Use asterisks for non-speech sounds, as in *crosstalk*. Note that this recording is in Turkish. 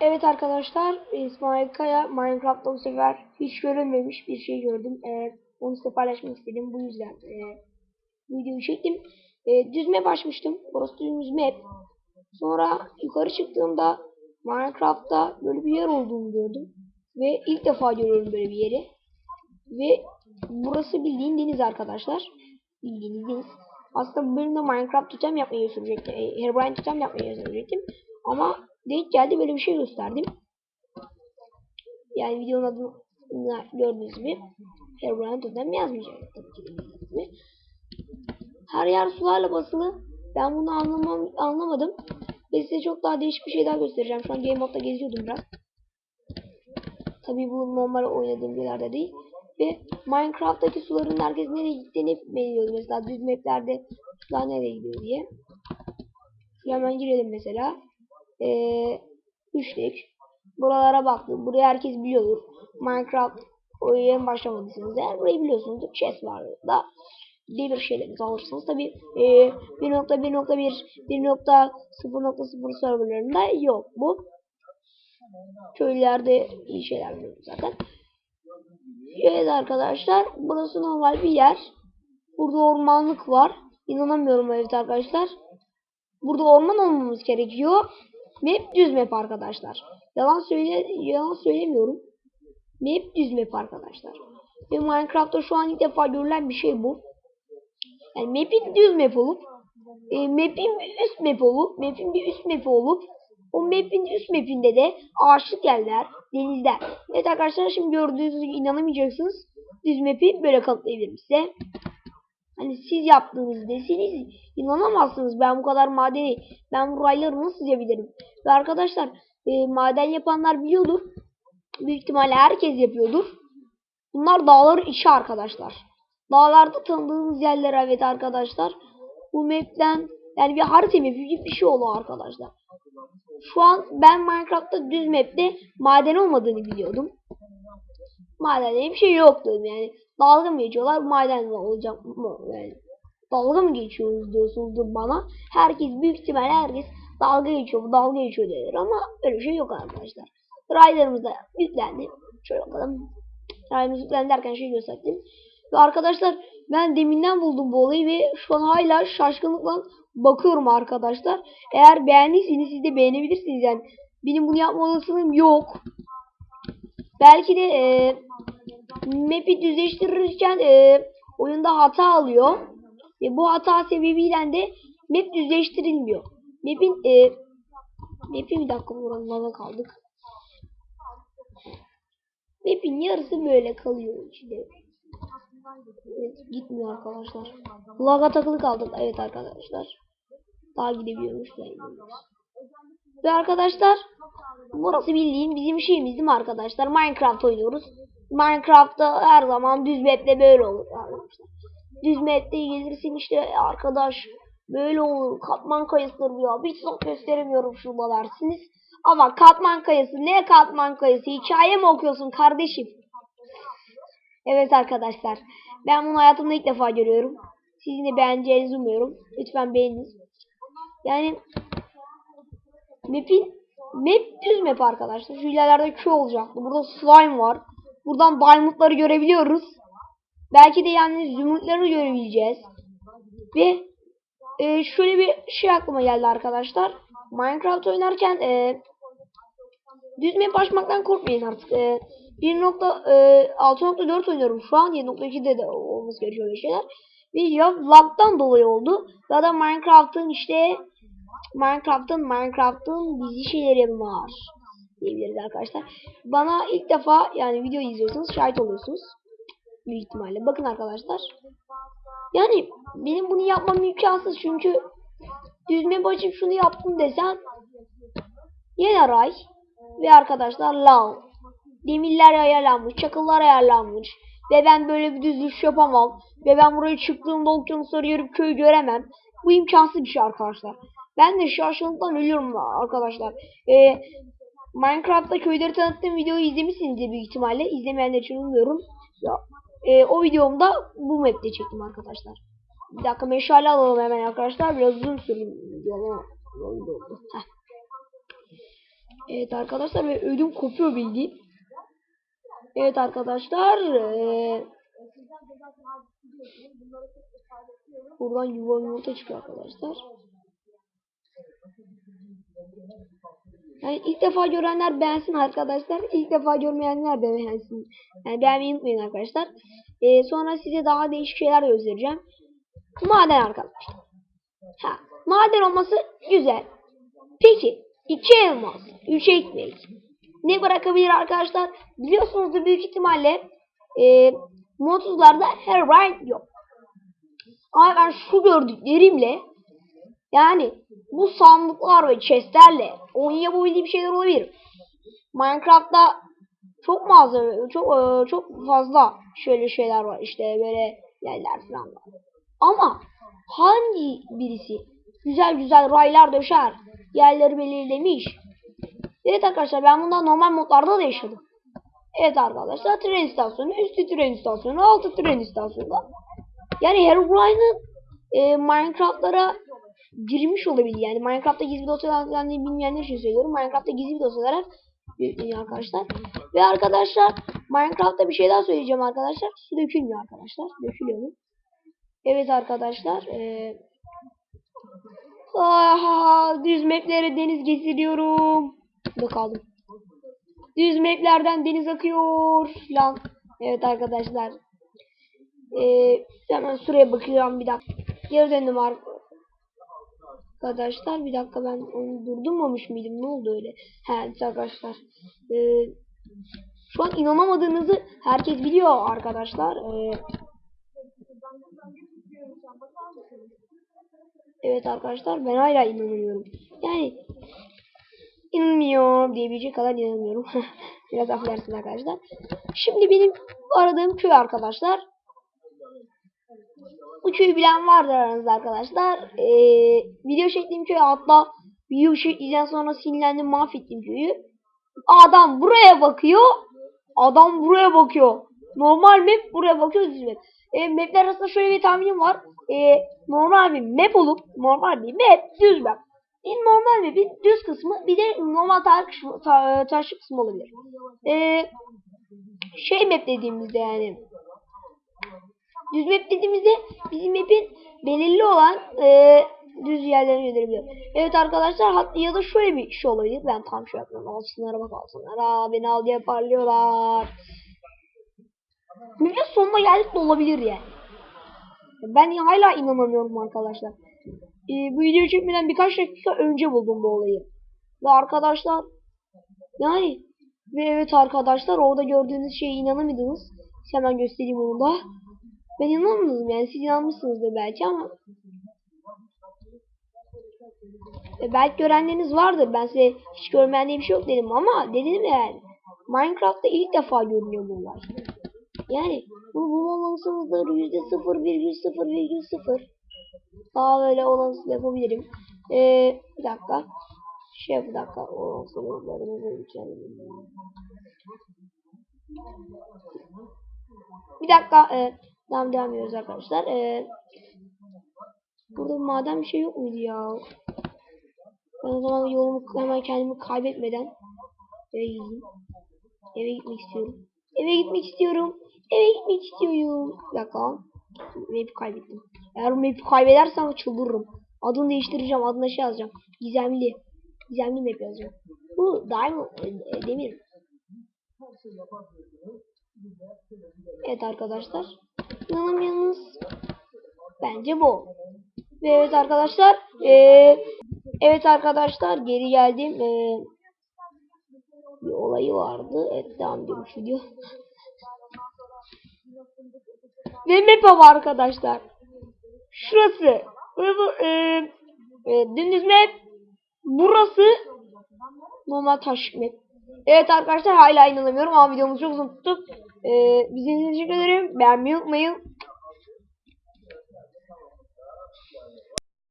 Evet arkadaşlar İsmail Kaya Minecraft'ta bu sefer hiç görünmemiş bir şey gördüm. Ee, onu size paylaşmak istedim. Bu yüzden e, videoyu çektim. E, düz map açmıştım. Burası düz map. Sonra yukarı çıktığımda Minecraft'ta böyle bir yer olduğunu gördüm. Ve ilk defa görüyorum böyle bir yeri. Ve burası bildiğin deniz arkadaşlar. Bildiğiniz deniz. Aslında bu bölümde Minecraft tutam yapmayı sürecektim. E, Herobrine tutam yapmayı sürecektim. Ama denk geldi böyle bir şey gösterdim. Yani videonun adını gördüğünüz gibi Herobrine bildiğiniz gibi. Her yer sularla basılı. Ben bunu anlamam, anlamadım. Ve size çok daha değişik bir şey daha göstereceğim. Şu an Game Mode'da geziyordum biraz. Tabii bu normal oynadığım yerlerde değil. Ve Minecraft'taki suların herkes nereye gittiğini hep biliyordu. Mesela düz maplerde sular nereye gidiyor diye. Şuraya hemen girelim mesela. Ee, üçlük. Buralara baktım. Burayı herkes biliyordur. Minecraft oyuna başlamadıysanız eğer burayı biliyorsunuzdur. Chest var da demir şeylerinizi alırsınız. Tabi e, 1.1.1 1.0.0 serverlarında yok bu. Köylerde iyi şeyler biliyorum zaten. Evet arkadaşlar burası normal bir yer. Burada ormanlık var. İnanamıyorum evet arkadaşlar. Burada orman olmamız gerekiyor. Map düz map arkadaşlar. Yalan söyle yalan söylemiyorum. Map düz map arkadaşlar. Ve Minecraft'ta şu an ilk defa görülen bir şey bu. Yani map'in düz map olup e, map'in üst map olup map'in bir üst map olup o map'in üst map'inde de ağaçlık yerler, denizler. Evet arkadaşlar şimdi gördüğünüz gibi inanamayacaksınız. Düz map'i böyle kanıtlayabilirim size. Hani siz yaptığınız deseniz inanamazsınız. Ben bu kadar madeni, ben bu rayları nasıl yapabilirim? Ve arkadaşlar e, maden yapanlar biliyordur. Büyük ihtimalle herkes yapıyordur. Bunlar dağların içi arkadaşlar. Dağlarda tanıdığınız yerler evet arkadaşlar. Bu map'ten yani bir harita map gibi bir şey oldu arkadaşlar. Şu an ben Minecraft'ta düz map'te maden olmadığını biliyordum. Maden diye bir şey yoktu yani. Dalga mı geçiyorlar maden olacak mı yani. Dalga mı geçiyoruz diyorsunuzdur bana. Herkes büyük ihtimalle herkes dalga geçiyor bu dalga geçiyor denir ama öyle bir şey yok arkadaşlar. Rider'ımız da yüklendi. Şöyle bakalım. Rider'ımız yüklendi derken şey gösterdim. Ve arkadaşlar ben deminden buldum bu olayı ve şu an hala şaşkınlıkla bakıyorum arkadaşlar. Eğer beğendiyseniz siz de beğenebilirsiniz yani. Benim bunu yapma olasılığım yok. Belki de e, map'i düzleştirirken e, oyunda hata alıyor. Ve bu hata sebebiyle de map düzleştirilmiyor. Map'in e, map'in bir dakika buralara kaldık. Map'in yarısı böyle kalıyor içinde. Evet gitmiyor arkadaşlar. Laga takılı kaldım. Evet arkadaşlar. Daha gidebiliyormuş. Ve arkadaşlar burası bildiğin bizim şeyimiz değil mi arkadaşlar? Minecraft oynuyoruz. Minecraft'ta her zaman düz map'te böyle olur arkadaşlar. Düz map'te gelirsin işte arkadaş böyle olur. Katman kayasıdır ya. Bir çok gösteremiyorum şurada dersiniz. Ama katman kayası ne katman kayası? Hikaye mi okuyorsun kardeşim? Evet arkadaşlar. Ben bunu hayatımda ilk defa görüyorum. Sizin de beğeneceğinizi umuyorum. Lütfen beğeniniz. Yani map'in map düz map arkadaşlar. Şu ilerlerde köy olacaktı. Burada slime var. Buradan diamondları görebiliyoruz. Belki de yani zümrütleri görebileceğiz. Ve e, şöyle bir şey aklıma geldi arkadaşlar. Minecraft oynarken e, düz map açmaktan korkmayın artık. E, 1.6.4 oynuyorum şu an. 7.2'de de olması gerekiyor böyle şeyler. Ve ya lag'dan dolayı oldu. Ya da Minecraft'ın işte Minecraft'ın Minecraft'ın dizi şeyleri var diyebiliriz arkadaşlar. Bana ilk defa yani video izliyorsunuz şahit oluyorsunuz. Büyük ihtimalle. Bakın arkadaşlar. Yani benim bunu yapmam imkansız çünkü düzme açıp şunu yaptım desem yine ve arkadaşlar lav demirler ayarlanmış, çakıllar ayarlanmış. Ve ben böyle bir düzlüş yapamam. Ve ben buraya çıktığımda okyanusları yarıp köyü göremem. Bu imkansız bir şey arkadaşlar. Ben de şaşkınlıktan ölüyorum arkadaşlar. Ee, Minecraft'ta köyleri tanıttığım videoyu izlemişsinizdir büyük ihtimalle. İzlemeyenler için umuyorum. Ya, e, o videomda bu map'te çektim arkadaşlar. Bir dakika meşale alalım hemen arkadaşlar. Biraz uzun sürüyor. Evet arkadaşlar ve ödüm kopuyor bildiğin. Evet arkadaşlar. eee, buradan yuva yumurta çıkıyor arkadaşlar. Yani ilk defa görenler beğensin arkadaşlar. İlk defa görmeyenler de beğensin. Yani beğenmeyi unutmayın arkadaşlar. Eee, sonra size daha değişik şeyler göstereceğim. Maden arkadaşlar. Ha, maden olması güzel. Peki, iki elmas, üç ekmek. Ne bırakabilir arkadaşlar? Biliyorsunuzdur büyük ihtimalle e, modsuzlarda Herobrine yok. Ama ben şu gördüklerimle yani bu sandıklar ve chestlerle onun yapabildiği şeyler olabilir. Minecraft'ta çok malzeme, çok e, çok fazla şöyle şeyler var işte böyle yerler falan var. Ama hangi birisi güzel güzel raylar döşer, yerleri belirlemiş. Evet arkadaşlar ben bundan normal modlarda da yaşadım. Evet arkadaşlar tren istasyonu, üstü tren istasyonu, altı tren istasyonu. Yani Herobrine'ın e, Minecraft'lara girmiş olabilir. Yani Minecraft'ta gizli dosyalar bilmeyenler için söylüyorum. Minecraft'ta gizli dosyalar arkadaşlar. Ve arkadaşlar Minecraft'ta bir şey daha söyleyeceğim arkadaşlar. Su dökülmüyor arkadaşlar. Dökülüyor? Evet arkadaşlar. Ee, aha, düz maplere deniz getiriyorum. Burada kaldım. Düz maplerden deniz akıyor. Lan. Evet arkadaşlar. Ee, hemen şuraya bakıyorum bir dakika. Geri döndüm arkadaşlar. Bir dakika ben onu durdurmamış mıydım? Ne oldu öyle? He arkadaşlar. Ee, şu an inanamadığınızı herkes biliyor arkadaşlar. Ee, Evet arkadaşlar ben hala inanamıyorum. Yani inanmıyorum diyebilecek kadar inanamıyorum. *laughs* Biraz affedersiniz arkadaşlar. Şimdi benim aradığım köy arkadaşlar. Bu köyü bilen vardır aranızda arkadaşlar. Ee, video çektiğim köy hatta video çektikten sonra sinirlendim mahvettim köyü. Adam buraya bakıyor. Adam buraya bakıyor. Normal map buraya bakıyor düz map. E, mapler arasında şöyle bir tahminim var. E, normal bir map olup normal bir map düz map. Bir normal map'in düz kısmı bir de normal taş kısmı, kısmı olabilir. E, şey map dediğimizde yani düz map dediğimizde bizim map'in belirli olan e, düz yerlerini gösterebiliyor. Evet arkadaşlar hatta ya da şöyle bir şey olabilir. Ben tam şey yapıyorum. Alsınlara bak alsınlara. Beni al diye parlıyorlar. Map'in sonuna geldik de olabilir yani. Ben hala inanamıyorum arkadaşlar. Ee, bu videoyu çekmeden birkaç dakika önce buldum bu olayı. Ve arkadaşlar yani ve evet arkadaşlar orada gördüğünüz şeye inanamadınız. Hemen göstereyim onu da. Ben inanmadım yani siz inanmışsınızdır belki ama e, belki görenleriniz vardır. Ben size hiç görmeyen diye bir şey yok dedim ama dedim yani. Minecraft'ta ilk defa görünüyor. Yani bulmamalısınızdır. Yüzde sıfır virgül sıfır virgül sıfır. Daha böyle olansız yapabilirim. Ee, bir dakika. Şey bir dakika. Olansızlarımızı içelim. Bir dakika. E, devam devam ediyoruz arkadaşlar. E, burada maden bir şey yok muydu ya? Ben o zaman yolumu hemen kendimi kaybetmeden eve gideyim. Eve gitmek istiyorum. Eve gitmek istiyorum. Eve gitmek istiyorum. Bir dakika. Map'i kaybettim. Eğer map'i kaybedersem çıldırırım. Adını değiştireceğim. Adına şey yazacağım. Gizemli. Gizemli map yazacağım. Bu diamond e, e, demir. Evet arkadaşlar. İnanamıyorsunuz. Bence bu. Ve evet arkadaşlar. Ee, evet arkadaşlar geri geldim. Ee, bir olayı vardı. Evet devam ediyorum şu video. Ve map var arkadaşlar. Şurası. Bu e, e, dümdüz map. Burası normal taş map. Evet arkadaşlar hala inanamıyorum ama videomuzu çok uzun tuttuk. Ee, bizi izlediğiniz için teşekkür ederim. Beğenmeyi unutmayın.